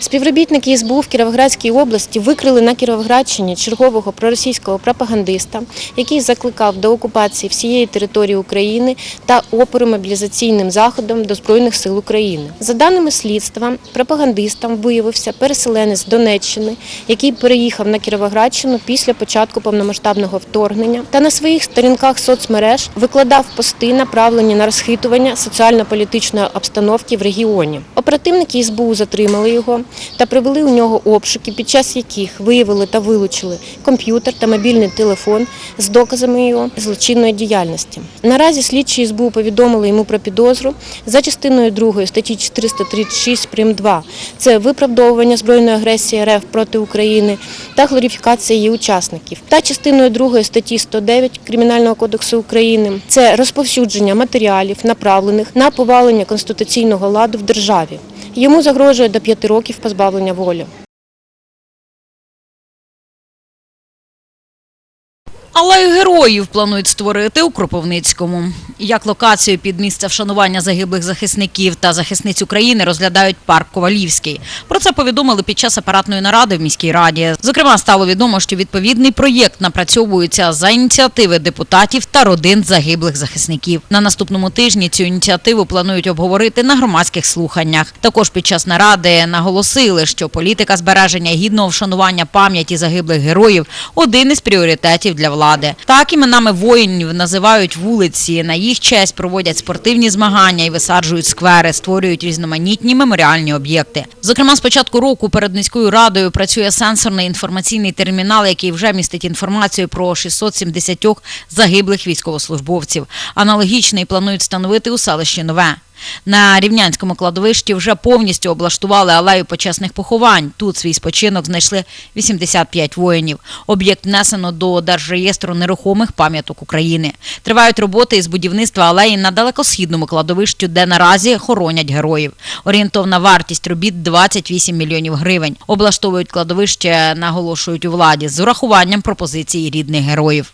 Співробітники СБУ в Кіровоградській області викрили на Кіровоградщині чергового проросійського пропагандиста, який закликав до окупації всієї території України та опору мобілізаційним заходом до Збройних сил України. За даними слідства, пропагандистом виявився переселенець Донеччини, який переїхав на Кіровоградщину після початку повномасштабного вторгнення та на своїх сторінках соцмереж викладав пости, направлені на розхитування соціально-політичної обстановки в регіоні. Оперативники СБУ затримали його та провели у нього обшуки, під час яких виявили та вилучили комп'ютер та мобільний телефон з доказами його злочинної діяльності. Наразі слідчі СБУ повідомили йому про підозру за частиною 2 статті 436 прим. 2. Це виправдовування збройної агресії РФ проти України та глорифікація її учасників. Та частиною 2 статті 109 Кримінального кодексу України це розповсюдження матеріалів, направлених на повалення конституційного ладу в державі. Йому загрожує до п'яти років позбавлення волі. Алею героїв планують створити у Кропивницькому. Як локацію під місце вшанування загиблих захисників та захисниць України розглядають парк Ковалівський. Про це повідомили під час апаратної наради в міській раді. Зокрема, стало відомо, що відповідний проєкт напрацьовується за ініціативи депутатів та родин загиблих захисників. На наступному тижні цю ініціативу планують обговорити на громадських слуханнях. Також під час наради наголосили, що політика збереження гідного вшанування пам'яті загиблих героїв один із пріоритетів для влади. Так іменами воїнів називають вулиці. На їх честь проводять спортивні змагання і висаджують сквери, створюють різноманітні меморіальні об'єкти. Зокрема, з початку року перед міською радою працює сенсорний інформаційний термінал, який вже містить інформацію про 670 загиблих військовослужбовців. Аналогічний планують встановити у селищі Нове. На рівнянському кладовищі вже повністю облаштували алею почесних поховань. Тут свій спочинок знайшли 85 воїнів. Об'єкт внесено до Держреєстру нерухомих пам'яток України. Тривають роботи із будівництва алеї на далекосхідному кладовищу, де наразі хоронять героїв. Орієнтовна вартість робіт 28 мільйонів гривень. Облаштовують кладовище, наголошують у владі, з урахуванням пропозицій рідних героїв.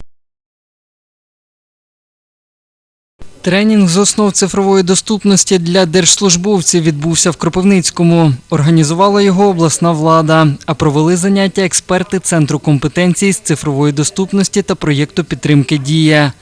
Тренінг з основ цифрової доступності для держслужбовців відбувся в Кропивницькому. Організувала його обласна влада, а провели заняття експерти Центру компетенції з цифрової доступності та проєкту підтримки Дія.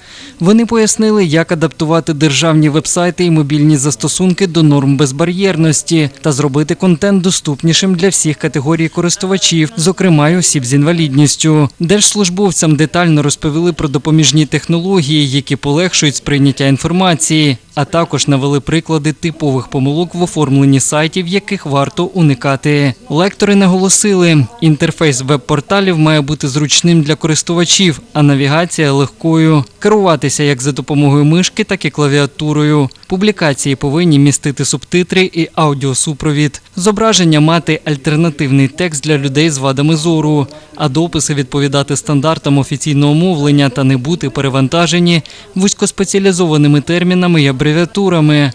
Вони пояснили, як адаптувати державні вебсайти і мобільні застосунки до норм безбар'єрності та зробити контент доступнішим для всіх категорій користувачів, зокрема й осіб з інвалідністю. Держслужбовцям детально розповіли про допоміжні технології, які полегшують сприйняття інформації, а також навели приклади типових помилок в оформленні сайтів, яких варто уникати. Лектори наголосили, інтерфейс веб-порталів має бути зручним для користувачів, а навігація легкою. Керуватися як за допомогою мишки, так і клавіатурою. Публікації повинні містити субтитри і аудіосупровід. Зображення мати альтернативний текст для людей з вадами зору, а дописи відповідати стандартам офіційного мовлення та не бути перевантажені вузькоспеціалізованими термінами і абревіатурами.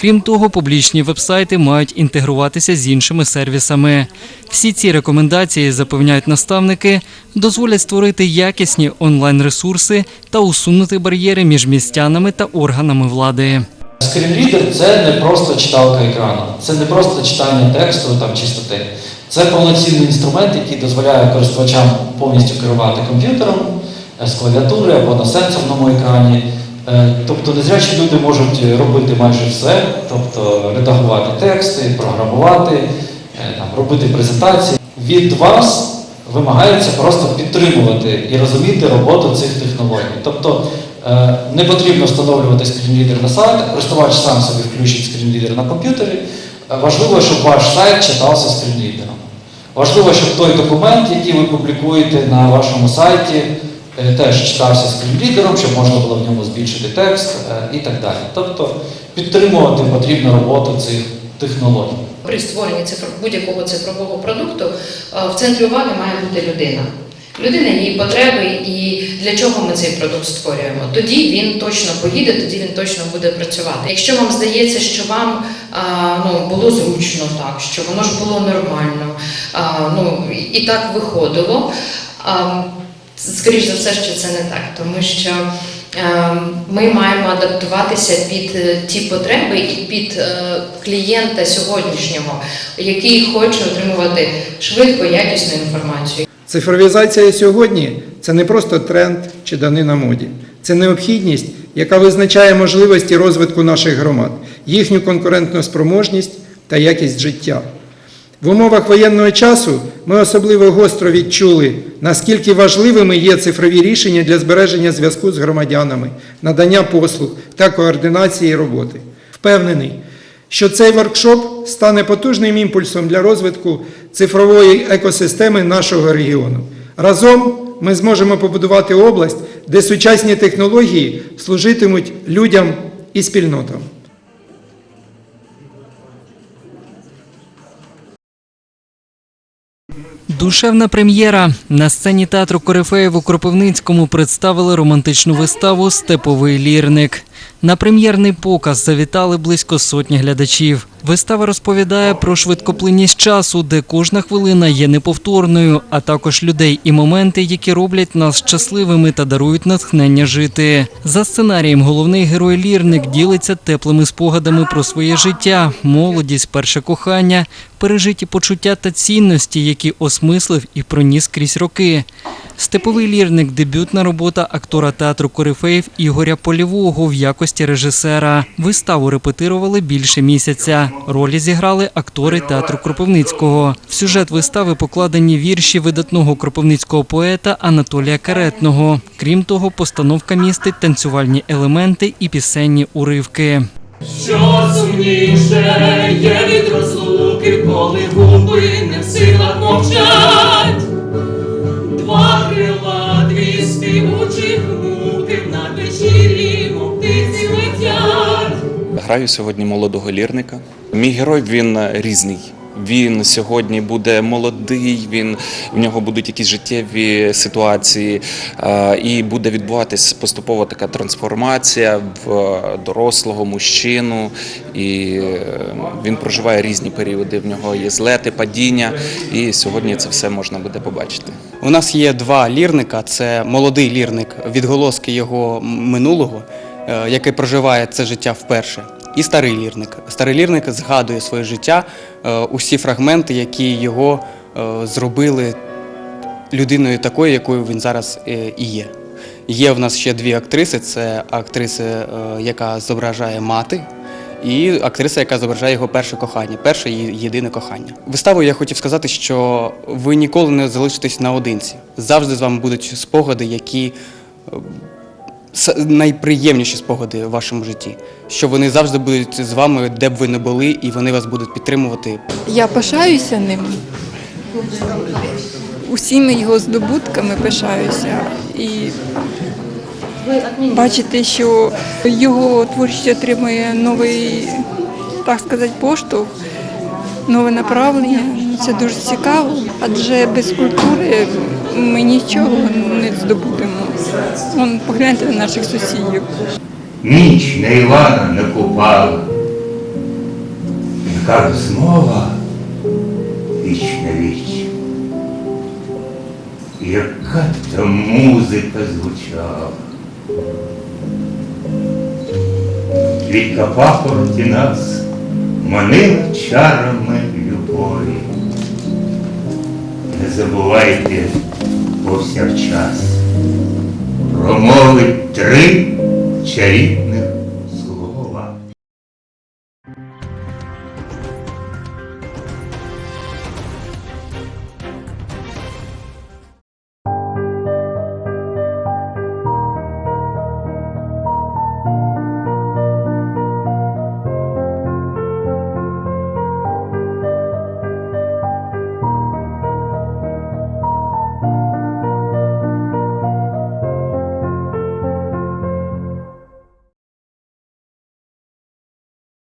Крім того, публічні вебсайти мають інтегруватися з іншими сервісами. Всі ці рекомендації, запевняють наставники, дозволять створити якісні онлайн-ресурси та усунути бар'єри між містянами та органами влади. Скрінрідер це не просто читалка екрану, це не просто читання тексту там чистоти. Це повноцінний інструмент, який дозволяє користувачам повністю керувати комп'ютером е, з клавіатури або на сенсорному екрані. Е, Тобто незрячі люди можуть робити майже все, тобто редагувати тексти, програмувати, е, там, робити презентації. Від вас вимагається просто підтримувати і розуміти роботу цих технологій. Тобто е, не потрібно встановлювати скрінрідер на сайт, користувач сам собі включить скрінрідер на комп'ютері. Е, Важливо, щоб ваш сайт читався скрінрідером. Важливо, щоб той документ, який ви публікуєте на вашому сайті, е, теж читався скрінрідером, щоб можна було в ньому збільшити текст е, і так далі. Тобто підтримувати потрібно роботу цих технологій. При створенні цифр... будь-якого цифрового продукту е, в центрі уваги має бути людина. Людина, її потреби і для чого ми цей продукт створюємо. Тоді він точно поїде, тоді він точно буде працювати. Якщо вам здається, що вам а, ну, було зручно так, що воно ж було нормально, а, ну, і- так виходило. А, скоріш за все, що це не так, тому що Ем, Ми маємо адаптуватися під е, ті потреби і під е, клієнта сьогоднішнього, який хоче отримувати швидко якісну інформацію. Цифровізація сьогодні це не просто тренд чи данина моді. Це необхідність, яка визначає можливості розвитку наших громад, їхню конкурентну спроможність та якість життя. В умовах воєнного часу ми особливо гостро відчули, наскільки важливими є цифрові рішення для збереження зв'язку з громадянами, надання послуг та координації роботи. Впевнений, що цей воркшоп стане потужним імпульсом для розвитку цифрової екосистеми нашого регіону. Разом ми зможемо побудувати область, де сучасні технології служитимуть людям і спільнотам. Душевна прем'єра на сцені театру Корифеїв у Кропивницькому представили романтичну виставу Степовий лірник. На прем'єрний показ завітали близько сотні глядачів. Вистава розповідає про швидкоплинність часу, де кожна хвилина є неповторною, а також людей і моменти, які роблять нас щасливими та дарують натхнення жити. За сценарієм головний герой лірник ділиться теплими спогадами про своє життя, молодість, перше кохання, пережиті почуття та цінності, які осмислив і проніс крізь роки. Степовий лірник дебютна робота актора театру Корифеїв Ігоря Полівого в якості режисера. Виставу репетирували більше місяця. Ролі зіграли актори театру Кропивницького. В сюжет вистави покладені вірші видатного кропивницького поета Анатолія Каретного. Крім того, постановка містить танцювальні елементи і пісенні уривки. Що сумніше є від розлуки, коли губи не в силах мовчать. Граю сьогодні молодого лірника. Мій герой він е, різний. Він сьогодні буде молодий, він в нього будуть якісь життєві ситуації, е, і буде відбуватись поступово така трансформація в е, дорослого мужчину. І він проживає різні періоди. В нього є злети, падіння, і сьогодні це все можна буде побачити. У нас є два лірника: це молодий лірник, відголоски його минулого, який проживає це життя вперше. І старий лірник. Старий лірник згадує своє життя, е, усі фрагменти, які його е, зробили людиною такою, якою він зараз е, і є. Є в нас ще дві актриси: це актриса, яка зображає мати, і актриса, яка зображає його перше кохання, перше і єдине кохання. Виставою я хотів сказати, що ви ніколи не залишитесь наодинці. Завжди з вами будуть спогади, які найприємніші спогади в вашому житті. Що вони завжди будуть з вами, де б ви не були, і вони вас будуть підтримувати Я пишаюся ним. Усіми його здобутками пишаюся. І бачити, що його творчість отримує новий, так сказати, поштовх, нове направлення. Це дуже цікаво, адже без культури ми нічого не здобудемо. Вон, погляньте на наших сусідів. ніч на Івана не купала, яка розмова віч на віч. Яка та музика звучала. Квітка папороті нас манила чарами любові. Не забувайте повсякчас промовить три чарівні